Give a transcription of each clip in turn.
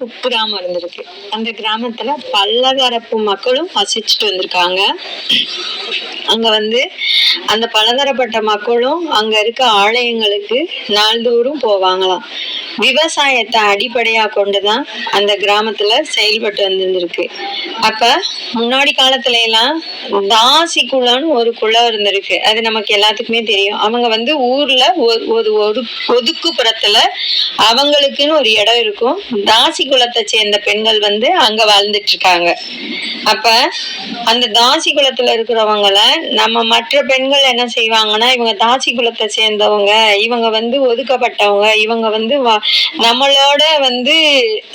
குக்கிராமம் இருந்திருக்கு. அந்த கிராமத்துல பலதரப்பு மக்களும் வசிச்சுட்டு வந்திருக்காங்க. அங்க வந்து அந்த பலதரப்பட்ட மக்களும் அங்க இருக்க ஆலயங்களுக்கு நாள்தோறும் போவாங்களாம். விவசாயத்தை அடிப்படையா கொண்டுதான் அந்த கிராமத்துல செயல்பட்டு வந்திருந்திருக்கு. அப்ப முன்னாடி காலத்துல எல்லாம் தாசி குளம்னு ஒரு குளம் இருந்திருக்கு. அது நமக்கு எல்லாத்துக்குமே தெரியும். அவங்க வந்து ஊர்ல ஒரு ஒரு ஒதுக்குப்புறத்துல அவங்களுக்குன்னு ஒரு இடம் இருக்கும். தாசி குலத்தை சேர்ந்த பெண்கள் வந்து அங்க வாழ்ந்துட்டு இருக்காங்க. அப்ப அந்த தாசி குலத்துல இருக்கிறவங்கள நம்ம மற்ற பெண்கள் என்ன செய்வாங்கன்னா இவங்க தாசி குலத்தை சேர்ந்தவங்க இவங்க வந்து ஒதுக்கப்பட்டவங்க இவங்க வந்து நம்மளோட வந்து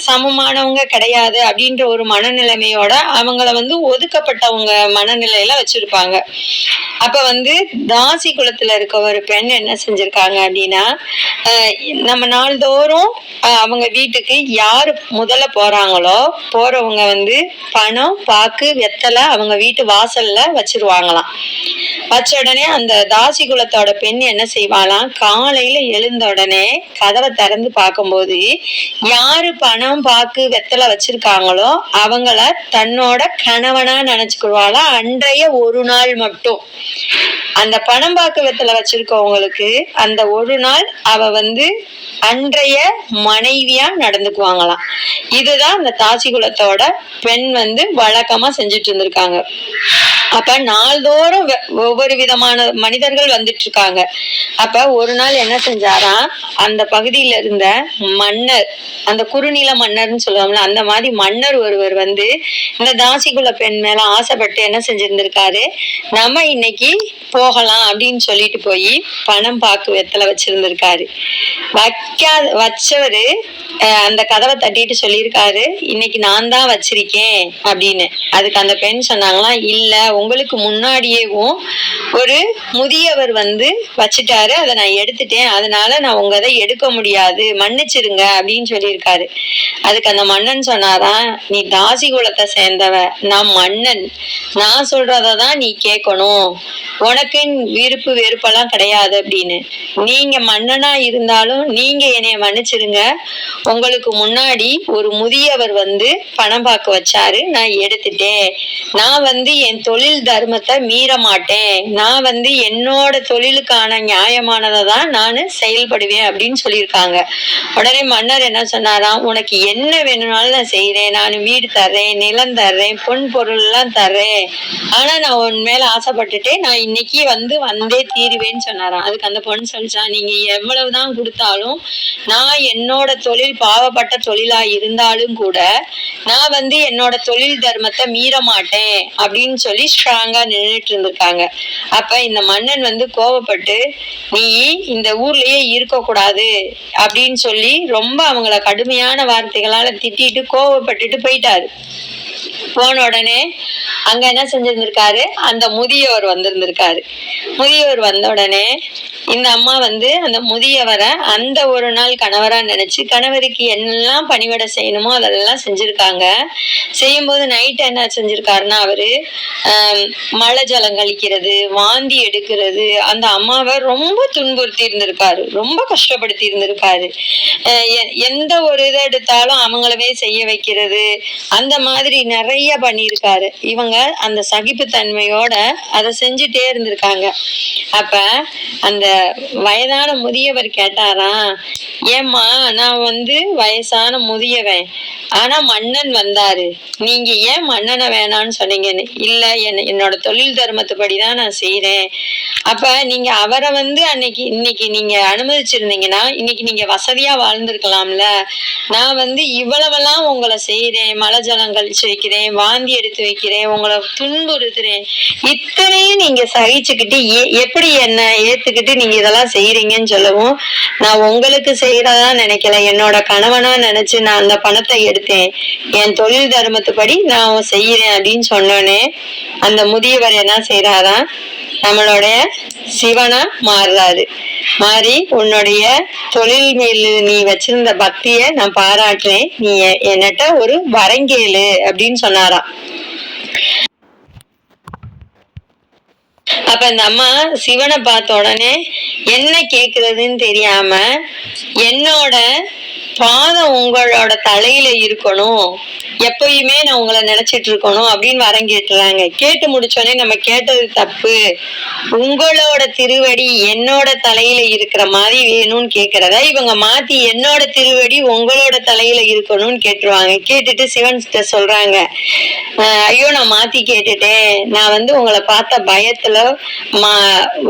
சமமானவங்க கிடையாது அப்படின்ற ஒரு மனநிலைமையோட அவங்கள வந்து ஒதுக்கப்பட்டவங்க மனநிலையில வச்சிருப்பாங்க. அப்ப வந்து தாசி குலத்துல இருக்க ஒரு பெண் என்ன செஞ்சிருக்காங்க அப்படின்னா நம்ம நாள்தோறும் அவங்க வீட்டுக்கு யாரு முதல்ல போறாங்களோ போறவங்க வந்து பணம் பாக்கு வெத்தலை அவங்க வீட்டு வாசல்ல வச்சிருவாங்களாம். வச்ச உடனே அந்த தாசி குலத்தோட பெண் என்ன செய்வாளாம்? காலையில எழுந்த உடனே கதவை திறந்து பார்க்கும்போது யாரு பணம் பாக்கு வெத்தலை வச்சிருக்காங்களோ அவங்கள தன்னோட கணவனா நினைச்சுக்குவாளா அன்றைய ஒரு நாள் மட்டும். அந்த பணம் பாக்கு வெத்தலை வச்சிருக்கவங்களுக்கு அந்த ஒரு நாள் அவ வந்து அன்றைய மனைவியா நடந்துக்குவாங்களாம். இதுதான் அந்த தாசி குலத்தோட பெண் வந்து வழக்கமா செஞ்சுட்டு இருந்திருக்காங்க. அப்ப நாள்தோறும் ஒவ்வொரு விதமான மனிதர்கள் வந்துட்டு இருக்காங்க அப்ப ஒரு நாள் என்ன செஞ்சாராம் அந்த பகுதியில இருந்த மன்னர் அந்த குறுநில மன்னர்னு சொல்லுவாங்கல்ல அந்த மாதிரி மன்னர் ஒருவர் வந்து இந்த தாசிகுல பெண் மேல ஆசைப்பட்டு என்ன செஞ்சிருந்திருக்காரு நம்ம இன்னைக்கு போகலாம் அப்படின்னு சொல்லிட்டு போய் பணம் பாக்கு வெத்தலை வச்சிருந்திருக்காரு. வைக்காத வச்சவரு அந்த கதவை தட்டிட்டு சொல்லியிருக்காரு இன்னைக்கு நான் தான் வச்சிருக்கேன் அப்படின்னு. அதுக்கு அந்த பெண் சொன்னாங்களாம் இல்ல உங்களுக்கு முன்னாடியேவும் ஒரு முதியவர் வந்து வச்சுட்டாரு. அதை நான் எடுத்துட்டேன். அதனால நான் உங்க அதை எடுக்க முடியாது. மன்னிச்சிருங்க அப்படின்னு சொல்லியிருக்காரு. அதுக்கு அந்த மன்னன் சொன்னாராம் நீ தாசி குலத்தை சேர்ந்தவ நான் மன்னன். நான் சொல்றத தான் நீ கேட்கணும். உனக்கு விருப்பு வெறுப்பெல்லாம் கிடையாது அப்படின்னு. நீங்க மன்னனா இருந்தாலும் நீங்க என்னைய மன்னிச்சிருங்க. உங்களுக்கு முன்னாடி ஒரு முதியவர் வந்து பணம் பார்க்க வச்சாரு. நான் எடுத்துட்டேன். நான் வந்து என் தொழில் தொழில் தர்மத்தை மீற மாட்டேன் நான் வந்து என்னோட தொழிலுக்கான நியாயமானதை தான் நான் செயல்படுவேன் அப்படின்னு சொல்லியிருக்காங்க. உடனே மன்னர் என்ன சொன்னாராம்? உனக்கு என்ன வேணும்னாலும் நான் செய்கிறேன் நான் வீடு தர்றேன் நிலம் தர்றேன் பொன் பொருள் எல்லாம் தர்றேன். ஆனா நான் உன் மேலே ஆசைப்பட்டுட்டேன் நான் இன்னைக்கு வந்து வந்தே தீருவேன்னு சொன்னாராம். அதுக்கு அந்த பொண்ணு சொல்லிச்சான் நீங்க எவ்வளவுதான் கொடுத்தாலும் நான் என்னோட தொழில் பாவப்பட்ட தொழிலா இருந்தாலும் கூட நான் வந்து என்னோட தொழில் தர்மத்தை மீற மாட்டேன் அப்படின்னு சொல்லி ஸ்ட்ராங்கா நின்றுட்டு இருந்திருக்காங்க. அப்ப இந்த மன்னன் வந்து கோவப்பட்டு நீ இந்த ஊர்லயே இருக்கக்கூடாது அப்படின்னு சொல்லி ரொம்ப அவங்கள கடுமையான வார்த்தைகளால திட்டிட்டு கோவப்பட்டுட்டு போயிட்டாரு. போன உடனே அங்க என்ன செஞ்சிருந்திருக்காரு? அந்த முதியவர் வந்திருந்திருக்காரு. முதியவர் வந்த உடனே இந்த அம்மா வந்து அந்த முதியவரை அந்த ஒரு நாள் கணவரா நினைச்சு கணவருக்கு என்னெல்லாம் பணிவிட செய்யணுமோ அதெல்லாம் செஞ்சிருக்காங்க. செய்யும்போது நைட் என்ன செஞ்சிருக்காருன்னா அவரு மழை ஜலம் கழிக்கிறது வாந்தி எடுக்கிறது அந்த அம்மாவை ரொம்ப துன்புறுத்தி இருந்திருக்காரு ரொம்ப கஷ்டப்படுத்தி இருந்திருக்காரு எ- எந்த ஒரு இதை எடுத்தாலும் அவங்களவே செய்ய வைக்கிறது. அந்த மாதிரி நிறைய பண்ணியிருக்காரு. இவங்க அந்த சகிப்புத்தன்மையோட அதை செஞ்சுட்டே இருந்திருக்காங்க. அப்ப அந்த வயதான முதியவர் கேட்டாராம் ஏம்மா நான் வந்து வயசான முதியவன். ஆனா மன்னன் வந்தாரு. நீங்க ஏன் மன்னனை வேணாம்னு சொன்னீங்கன்னு? இல்ல என்ன என்னோட தொழில் தர்மத்துப்படி தான் நான் செய்யறேன் அப்ப நீங்க அவரை வந்து அன்னைக்கு இன்னைக்கு நீங்க அனுமதிச்சிருந்தீங்கன்னா இன்னைக்கு நீங்க வசதியா வாழ்ந்திருக்கலாம்ல. நான் வந்து இவ்வளவெல்லாம் உங்களை செய்யறேன் மழை ஜலம் கழிச்சு வைக்கிறேன் வாந்தி எடுத்து வைக்கிறேன் உங்களை துன்புறுத்துறேன். இத்தனையும் நீங்க சகிச்சுக்கிட்டு எப்படி என்ன ஏத்துக்கிட்டு நீங்க இதெல்லாம் செய்யறீங்கன்னு சொல்லவும் நான் உங்களுக்கு செய்யறதா நினைக்கல. என்னோட கணவனா நினைச்சு நான் அந்த பணத்தை எடுத்தேன். என் தொழில் தர்மத்துப்படி நான் செய்யறேன் அப்படின்னு சொன்னோனே அந்த முதியவர் என்ன செய்யறாரா நம்மளுடைய சிவனா மாறுறாரு. மாறி உன்னுடைய தொழில் மேல் நீ வச்சிருந்த பக்திய நான் பாராட்டுறேன். நீ என்னட்ட ஒரு வரங்கேலு அப்படின்னு சொன்னாராம். அப்ப இந்த அம்மா சிவனை பார்த்த உடனே என்ன கேக்குறதுன்னு தெரியாம என்னோட பாதம் உங்களோட தலையில இருக்கணும் எப்பயுமே நான் உங்களை நினைச்சிட்டு இருக்கணும் அப்படின்னு வரம் கேட்டுறாங்க. கேட்டு முடிச்சோடனே நம்ம கேட்டது தப்பு. உங்களோட திருவடி என்னோட தலையில இருக்கிற மாதிரி வேணும்னு கேக்குறத? இவங்க மாத்தி என்னோட திருவடி உங்களோட தலையில இருக்கணும்னு கேட்டுருவாங்க. கேட்டுட்டு சிவன் கிட்ட சொல்றாங்க ஐயோ நான் மாத்தி கேட்டுட்டேன். நான் வந்து உங்களை பார்த்த பயத்துல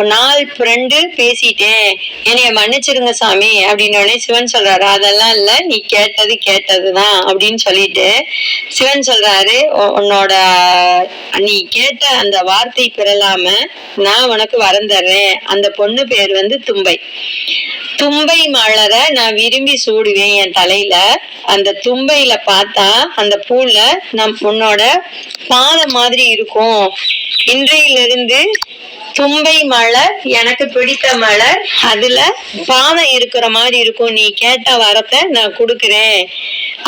நாள் ஃப்ரெண்டு பேசிட்டேன். என்னைய மன்னிச்சிருங்க சாமி அப்படின்னு சிவன் சொல்றாரு. அதெல்லாம் இல்ல நீ கேட்டது கேட்டதுதான் அப்படின்னு சொல்லிட்டு சிவன் சொல்றாரு உன்னோட நீ கேட்ட அந்த வார்த்தை பெறலாம நான் உனக்கு வரம் அந்த பொண்ணு பேர் வந்து தும்பை. தும்பை மலரை நான் விரும்பி சூடுவேன் என் தலையில. அந்த தும்பையில பார்த்தா அந்த பூல நம் உன்னோட பாதம் மாதிரி இருக்கும். இன்றையிலிருந்து தும்பை மலர் எனக்கு பிடித்த மலர். அதுல பாதம் இருக்கிற மாதிரி இருக்கும். நீ கேட்ட வரத்தை நான் கொடுக்குறேன்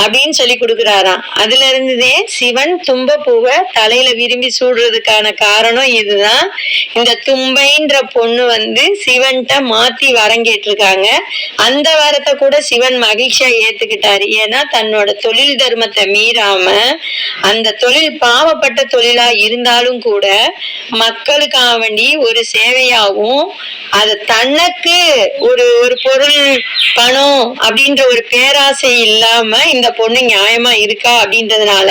அப்படின்னு சொல்லி கொடுக்குறாராம். அதுல இருந்துதே சிவன் தும்ப பூவை தலையில விரும்பி சூடுறதுக்கான காரணம் இதுதான். இந்த தும்பைன்ற பொண்ணு வந்து சிவன்கிட்ட மாத்தி வரம் கேட்டிருக்காங்க. அந்த வரத்தை கூட சிவன் மகிழ்ச்சியா ஏத்துக்கிட்டாரு. ஏன்னா தன்னோட தொழில் தர்மத்தை மீறாம அந்த தொழில் பாவப்பட்ட தொழிலா இருந்தாலும் கூட மக்களுக்காக வேண்டி ஒரு சேவையாகவும் அது தனக்கு ஒரு ஒரு பொருள் பணம் அப்படின்ற ஒரு பேராசை இல்லாம இந்த பொண்ணு நியாயமா இருக்கா அப்படின்றதுனால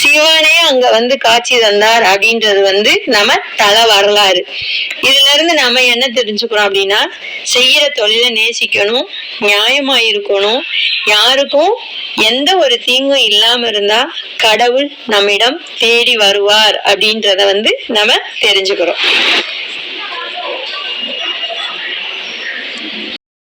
சிவனே அங்க வந்து காட்சி தந்தார் அப்படின்றது வந்து நம்ம தல வரலாறு. இதுல இருந்து நம்ம என்ன தெரிஞ்சுக்கிறோம் அப்படின்னா செய்யற தொழிலை நேசிக்கணும் நியாயமா இருக்கணும் யாருக்கும் எந்த ஒரு தீங்கும் இல்லாம இருந்தா கடவுள் நம்மிடம் தேடி வருவார் அப்படின்றத வந்து நம்ம தெரிஞ்சுக்கிறோம்.